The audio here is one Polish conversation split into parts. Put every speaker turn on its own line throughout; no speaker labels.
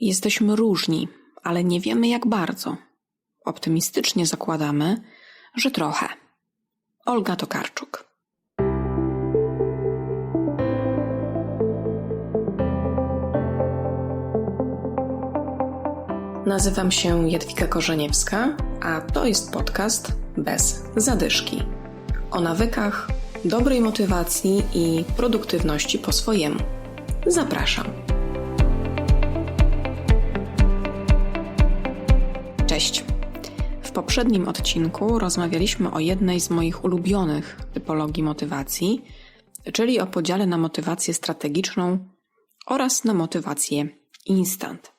Jesteśmy różni, ale nie wiemy jak bardzo. Optymistycznie zakładamy, że trochę. Olga Tokarczuk. Nazywam się Jadwiga Korzeniewska, a to jest podcast bez zadyszki. O nawykach, dobrej motywacji i produktywności po swojemu. Zapraszam. Poprzednim odcinku rozmawialiśmy o jednej z moich ulubionych typologii motywacji, czyli o podziale na motywację strategiczną oraz na motywację instant.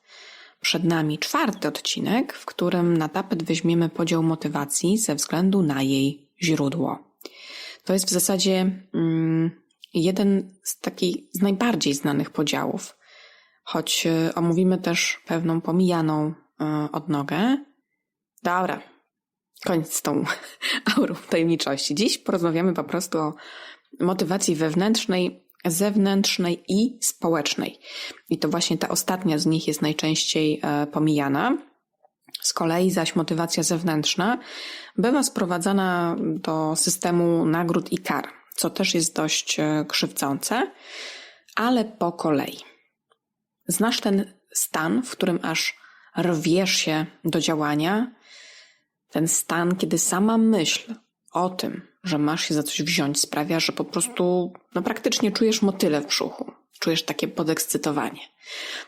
Przed nami czwarty odcinek, w którym na tapet weźmiemy podział motywacji ze względu na jej źródło. To jest w zasadzie mm, jeden z takich z najbardziej znanych podziałów, choć y, omówimy też pewną pomijaną y, odnogę. Dobra, koniec z tą aurą tajemniczości. Dziś porozmawiamy po prostu o motywacji wewnętrznej zewnętrznej i społecznej. I to właśnie ta ostatnia z nich jest najczęściej e, pomijana. Z kolei zaś motywacja zewnętrzna bywa sprowadzana do systemu nagród i kar, co też jest dość e, krzywdzące, ale po kolei. Znasz ten stan, w którym aż rwiesz się do działania, ten stan, kiedy sama myśl o tym, że masz się za coś wziąć, sprawia, że po prostu no, praktycznie czujesz motyle w brzuchu. Czujesz takie podekscytowanie.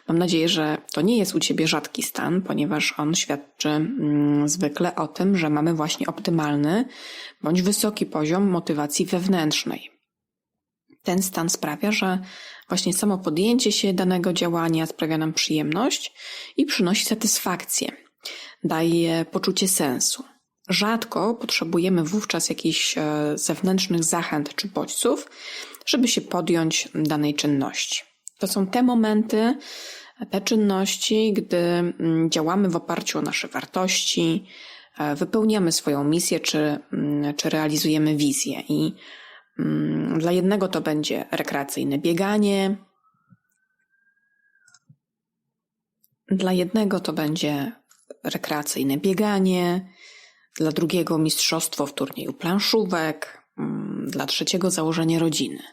Mam nadzieję, że to nie jest u ciebie rzadki stan, ponieważ on świadczy mm, zwykle o tym, że mamy właśnie optymalny bądź wysoki poziom motywacji wewnętrznej. Ten stan sprawia, że właśnie samo podjęcie się danego działania sprawia nam przyjemność i przynosi satysfakcję, daje poczucie sensu. Rzadko potrzebujemy wówczas jakichś e, zewnętrznych zachęt czy bodźców, żeby się podjąć danej czynności. To są te momenty, te czynności, gdy mm, działamy w oparciu o nasze wartości, e, wypełniamy swoją misję czy, mm, czy realizujemy wizję. I mm, dla jednego to będzie rekreacyjne bieganie, dla jednego to będzie rekreacyjne bieganie, dla drugiego mistrzostwo w turnieju planszówek, mm, dla trzeciego założenie rodziny.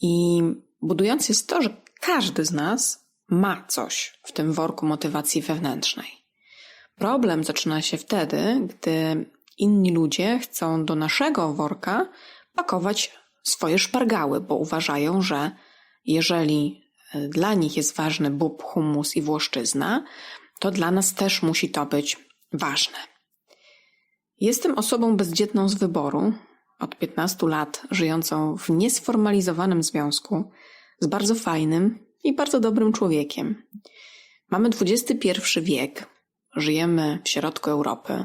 I budujące jest to, że każdy z nas ma coś w tym worku motywacji wewnętrznej. Problem zaczyna się wtedy, gdy inni ludzie chcą do naszego worka pakować swoje szpargały, bo uważają, że jeżeli e, dla nich jest ważny bób, humus i włoszczyzna, to dla nas też musi to być ważne. Jestem osobą bezdzietną z wyboru, od 15 lat żyjącą w niesformalizowanym związku z bardzo fajnym i bardzo dobrym człowiekiem. Mamy XXI wiek, żyjemy w środku Europy.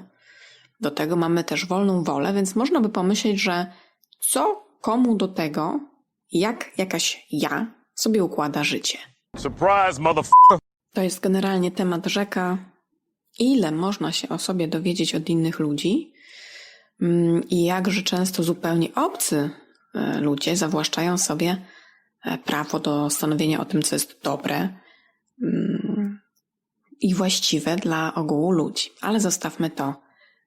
Do tego mamy też wolną wolę, więc można by pomyśleć, że co komu do tego, jak jakaś ja sobie układa życie. Surprise, motherfucker! To jest generalnie temat rzeka, ile można się o sobie dowiedzieć od innych ludzi mm, i jakże często zupełnie obcy e, ludzie zawłaszczają sobie e, prawo do stanowienia o tym, co jest dobre mm, i właściwe dla ogółu ludzi. Ale zostawmy to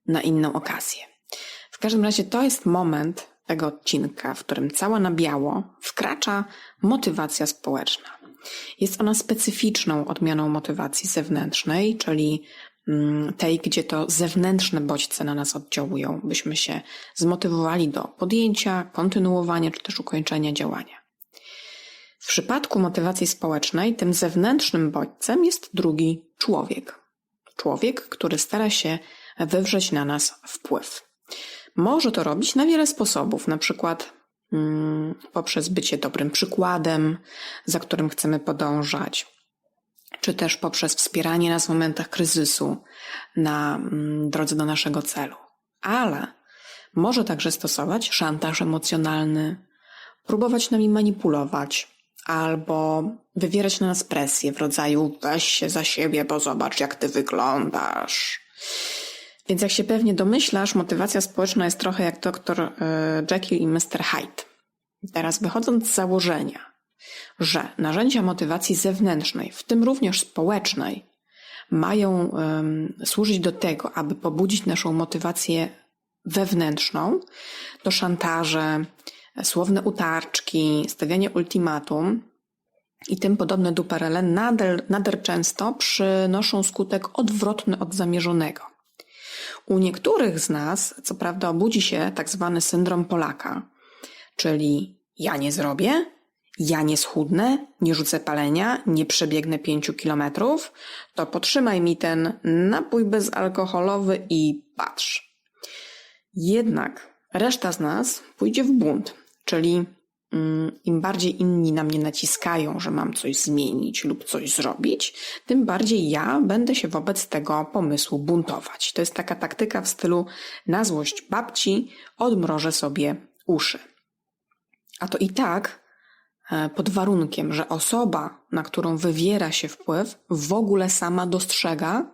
na inną okazję. W każdym razie to jest moment tego odcinka, w którym cała na biało wkracza motywacja społeczna. Jest ona specyficzną odmianą motywacji zewnętrznej, czyli Mm, tej, gdzie to zewnętrzne bodźce na nas oddziałują, byśmy się zmotywowali do podjęcia, kontynuowania czy też ukończenia działania. W przypadku motywacji społecznej tym zewnętrznym bodźcem jest drugi człowiek. Człowiek, który stara się wywrzeć na nas wpływ. Może to robić na wiele sposobów, na przykład poprzez bycie dobrym przykładem, za którym chcemy podążać, czy też poprzez wspieranie nas w momentach kryzysu na mm, drodze do naszego celu. Ale może także stosować szantaż emocjonalny, próbować nami manipulować albo wywierać na nas presję w rodzaju weź się za siebie, bo zobacz jak ty wyglądasz. Więc jak się pewnie domyślasz, motywacja społeczna jest trochę jak doktor e, Jekyll i Mr. Hyde. Teraz wychodząc z założenia, że narzędzia motywacji zewnętrznej, w tym również społecznej, mają um, służyć do tego, aby pobudzić naszą motywację wewnętrzną, to szantaże, słowne utarczki, stawianie ultimatum i tym podobne duperele nader, nader często przynoszą skutek odwrotny od zamierzonego. U niektórych z nas, co prawda, obudzi się tak zwany syndrom Polaka, czyli ja nie zrobię, ja nie schudnę, nie rzucę palenia, nie przebiegnę pięciu kilometrów, to potrzymaj mi ten napój bezalkoholowy i patrz. Jednak reszta z nas pójdzie w bunt, czyli im bardziej inni na mnie naciskają, że mam coś zmienić lub coś zrobić, tym bardziej ja będę się wobec tego pomysłu buntować. To jest taka taktyka w stylu na złość babci odmrożę sobie uszy. A to i tak e, pod warunkiem, że osoba, na którą wywiera się wpływ, w ogóle sama dostrzega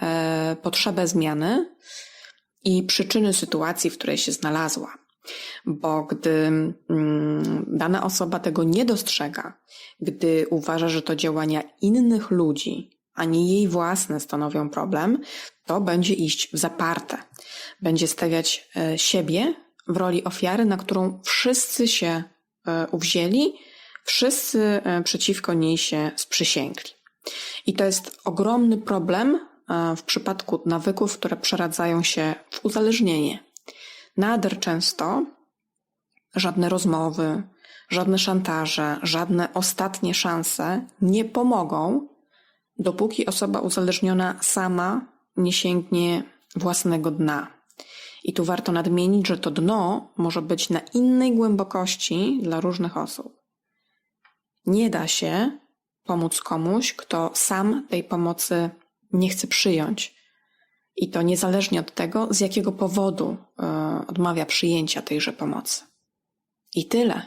e, potrzebę zmiany i przyczyny sytuacji, w której się znalazła. Bo gdy mm, dana osoba tego nie dostrzega, gdy uważa, że to działania innych ludzi, a nie jej własne stanowią problem, to będzie iść w zaparte. Będzie stawiać e, siebie w roli ofiary, na którą wszyscy się e, uwzięli, wszyscy e, przeciwko niej się sprzysięgli. I to jest ogromny problem w przypadku nawyków, które przeradzają się w uzależnienie. Nader często żadne rozmowy, żadne szantaże, żadne ostatnie szanse nie pomogą, dopóki osoba uzależniona sama nie sięgnie własnego dna. I tu warto nadmienić, że to dno może być na innej głębokości dla różnych osób. Nie da się pomóc komuś, kto sam tej pomocy nie chce przyjąć. I to niezależnie od tego, z jakiego powodu e, odmawia przyjęcia tejże pomocy. I tyle.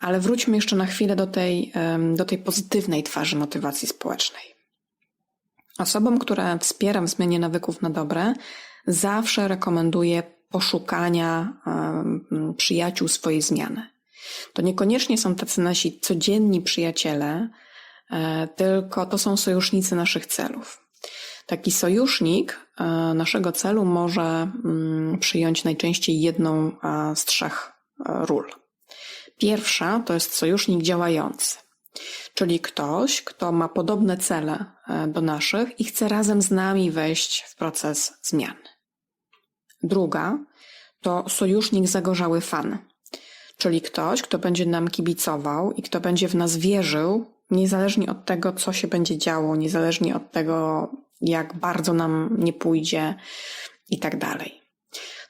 Ale wróćmy jeszcze na chwilę do tej, do tej pozytywnej twarzy motywacji społecznej. Osobom, które wspieram w zmianie nawyków na dobre, zawsze rekomenduję poszukania przyjaciół swojej zmiany. To niekoniecznie są tacy nasi codzienni przyjaciele, e, tylko to są sojusznicy naszych celów. Taki sojusznik e, naszego celu może mm, przyjąć najczęściej jedną z trzech e, ról. Pierwsza to jest sojusznik działający, czyli ktoś, kto ma podobne cele do naszych i chce razem z nami wejść w proces zmiany. Druga to sojusznik zagorzały fan, czyli ktoś, kto będzie nam kibicował i kto będzie w nas wierzył, niezależnie od tego, co się będzie działo, niezależnie od tego, jak bardzo nam nie pójdzie i tak dalej.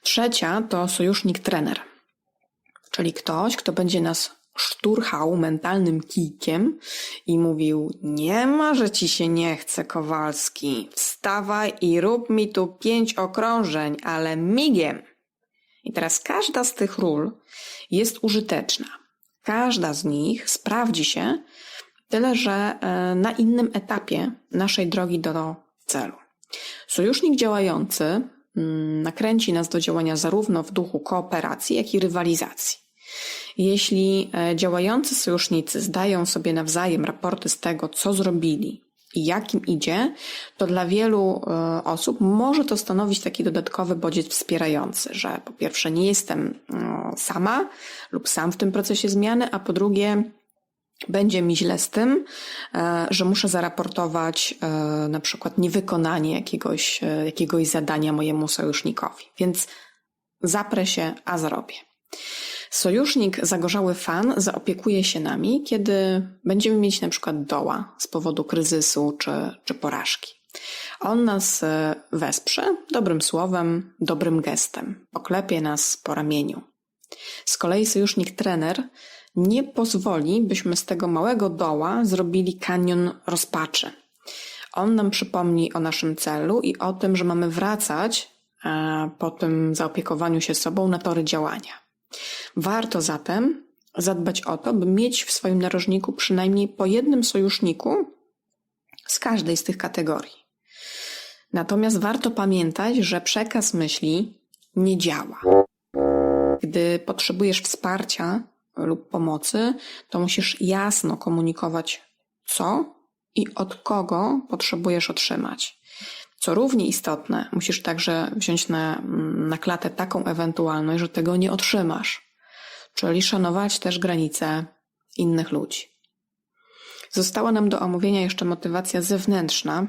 Trzecia to sojusznik trener, czyli ktoś, kto będzie nas szturchał mentalnym kijkiem i mówił: Nie ma, że ci się nie chce, Kowalski. Wstawaj i rób mi tu pięć okrążeń, ale migiem. I teraz każda z tych ról jest użyteczna. Każda z nich sprawdzi się, tyle że e, na innym etapie naszej drogi do celu. Sojusznik działający mm, nakręci nas do działania zarówno w duchu kooperacji, jak i rywalizacji. Jeśli e, działający sojusznicy zdają sobie nawzajem raporty z tego, co zrobili i jakim idzie, to dla wielu e, osób może to stanowić taki dodatkowy bodziec wspierający, że po pierwsze nie jestem sama lub sam w tym procesie zmiany, a po drugie będzie mi źle z tym, e, że muszę zaraportować na przykład niewykonanie jakiegoś, jakiegoś zadania mojemu sojusznikowi. Więc zaprę się, a zrobię. Sojusznik Zagorzały Fan zaopiekuje się nami, kiedy będziemy mieć na przykład doła z powodu kryzysu czy, czy porażki. On nas e, wesprze dobrym słowem, dobrym gestem, poklepie nas po ramieniu. Z kolei sojusznik trener nie pozwoli, byśmy z tego małego doła zrobili kanion rozpaczy. On nam przypomni o naszym celu i o tym, że mamy wracać e, po tym zaopiekowaniu się sobą na tory działania. Warto zatem zadbać o to, by mieć w swoim narożniku przynajmniej po jednym sojuszniku z każdej z tych kategorii. Natomiast warto pamiętać, że przekaz myśli nie działa. Gdy potrzebujesz wsparcia lub pomocy, to musisz jasno komunikować, co i od kogo potrzebujesz otrzymać. Co równie istotne, musisz także wziąć na, na klatę taką ewentualność, że tego nie otrzymasz, czyli szanować też granice innych ludzi. Została nam do omówienia jeszcze motywacja zewnętrzna,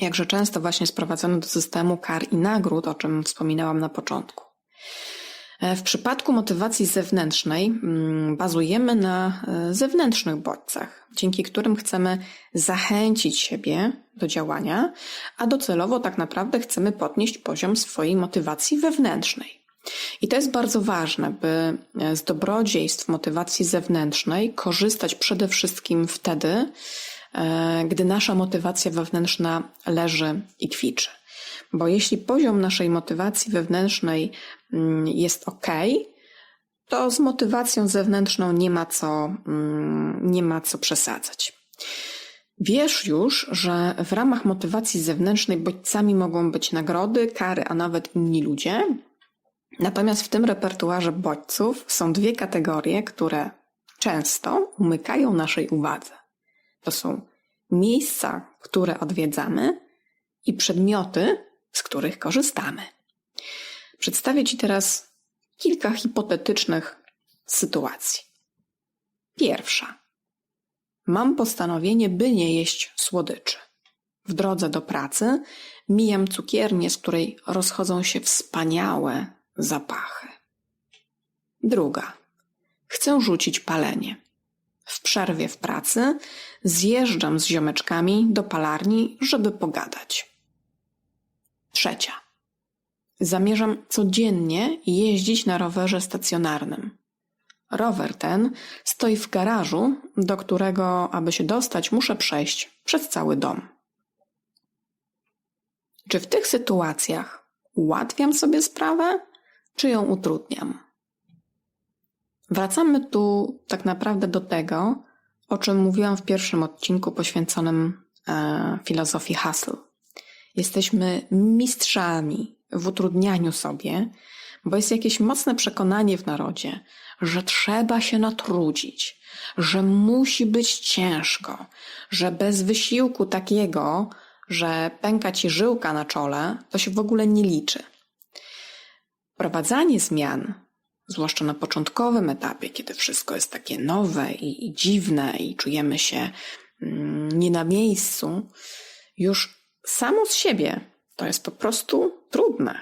jakże często właśnie sprowadzona do systemu kar i nagród, o czym wspominałam na początku. E, w przypadku motywacji zewnętrznej mm, bazujemy na e, zewnętrznych bodźcach, dzięki którym chcemy zachęcić siebie do działania, a docelowo tak naprawdę chcemy podnieść poziom swojej motywacji wewnętrznej. I to jest bardzo ważne, by e, z dobrodziejstw motywacji zewnętrznej korzystać przede wszystkim wtedy, gdy nasza motywacja wewnętrzna leży i kwiczy. Bo jeśli poziom naszej motywacji wewnętrznej mm, jest ok, to z motywacją zewnętrzną nie ma co, mm, nie ma co przesadzać. Wiesz już, że w ramach motywacji zewnętrznej bodźcami mogą być nagrody, kary, a nawet inni ludzie. Natomiast w tym repertuarze bodźców są dwie kategorie, które często umykają naszej uwadze. To są miejsca, które odwiedzamy i przedmioty, z których korzystamy. Przedstawię Ci teraz kilka hipotetycznych sytuacji. Pierwsza. Mam postanowienie, by nie jeść słodyczy. W drodze do pracy mijam cukiernię, z której rozchodzą się wspaniałe zapachy. Druga. Chcę rzucić palenie. W przerwie w pracy zjeżdżam z ziomeczkami do palarni, żeby pogadać. Trzecia. Zamierzam codziennie jeździć na rowerze stacjonarnym. Rower ten stoi w garażu, do którego, aby się dostać, muszę przejść przez cały dom. Czy w tych sytuacjach ułatwiam sobie sprawę, czy ją utrudniam? Wracamy tu tak naprawdę do tego, o czym mówiłam w pierwszym odcinku poświęconym e, filozofii Hustle. Jesteśmy mistrzami w utrudnianiu sobie, bo jest jakieś mocne przekonanie w narodzie, że trzeba się natrudzić, że musi być ciężko, że bez wysiłku takiego, że pęka ci żyłka na czole, to się w ogóle nie liczy. Wprowadzanie zmian, zwłaszcza na początkowym etapie, kiedy wszystko jest takie nowe i, i dziwne i czujemy się mm, nie na miejscu, już samo z siebie to jest po prostu trudne.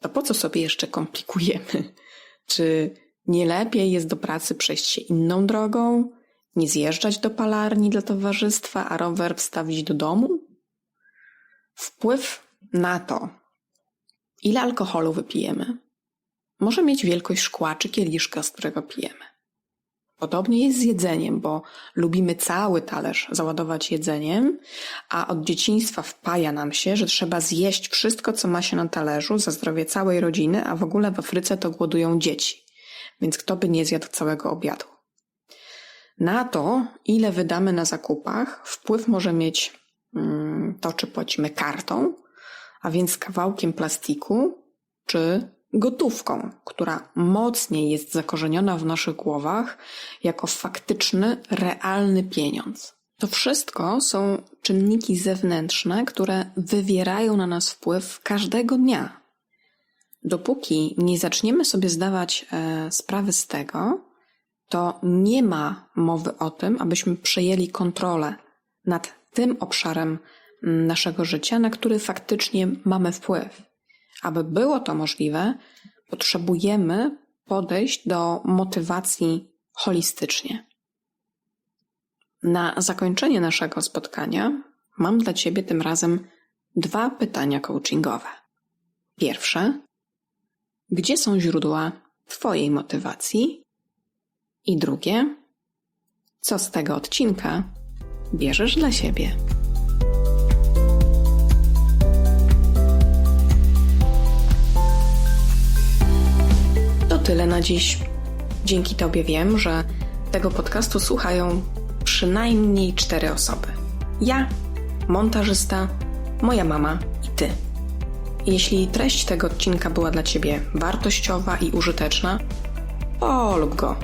To po co sobie jeszcze komplikujemy? Czy nie lepiej jest do pracy przejść się inną drogą, nie zjeżdżać do palarni dla towarzystwa, a rower wstawić do domu? Wpływ na to, ile alkoholu wypijemy, może mieć wielkość szkła czy kieliszka, z którego pijemy. Podobnie jest z jedzeniem, bo lubimy cały talerz załadować jedzeniem, a od dzieciństwa wpaja nam się, że trzeba zjeść wszystko, co ma się na talerzu za zdrowie całej rodziny, a w ogóle w Afryce to głodują dzieci. Więc kto by nie zjadł całego obiadu? Na to, ile wydamy na zakupach, wpływ może mieć mm, to, czy płacimy kartą, a więc kawałkiem plastiku, czy gotówką, która mocniej jest zakorzeniona w naszych głowach jako faktyczny, realny pieniądz. To wszystko są czynniki zewnętrzne, które wywierają na nas wpływ każdego dnia. Dopóki nie zaczniemy sobie zdawać e, sprawy z tego, to nie ma mowy o tym, abyśmy przejęli kontrolę nad tym obszarem naszego życia, na który faktycznie mamy wpływ. Aby było to możliwe, potrzebujemy podejść do motywacji holistycznie. Na zakończenie naszego spotkania mam dla Ciebie tym razem dwa pytania coachingowe. Pierwsze: gdzie są źródła Twojej motywacji? I drugie: co z tego odcinka bierzesz dla siebie? Tyle na dziś. Dzięki Tobie wiem, że tego podcastu słuchają przynajmniej cztery osoby. Ja, montażysta, moja mama i Ty. Jeśli treść tego odcinka była dla Ciebie wartościowa i użyteczna, polub go.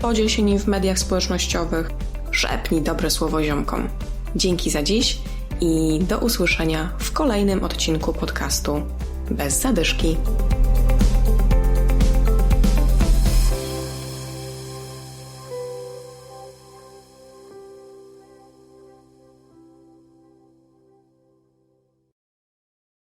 podziel się nim w mediach społecznościowych, szepnij dobre słowo ziomkom. Dzięki za dziś i do usłyszenia w kolejnym odcinku podcastu Bez zadyszki.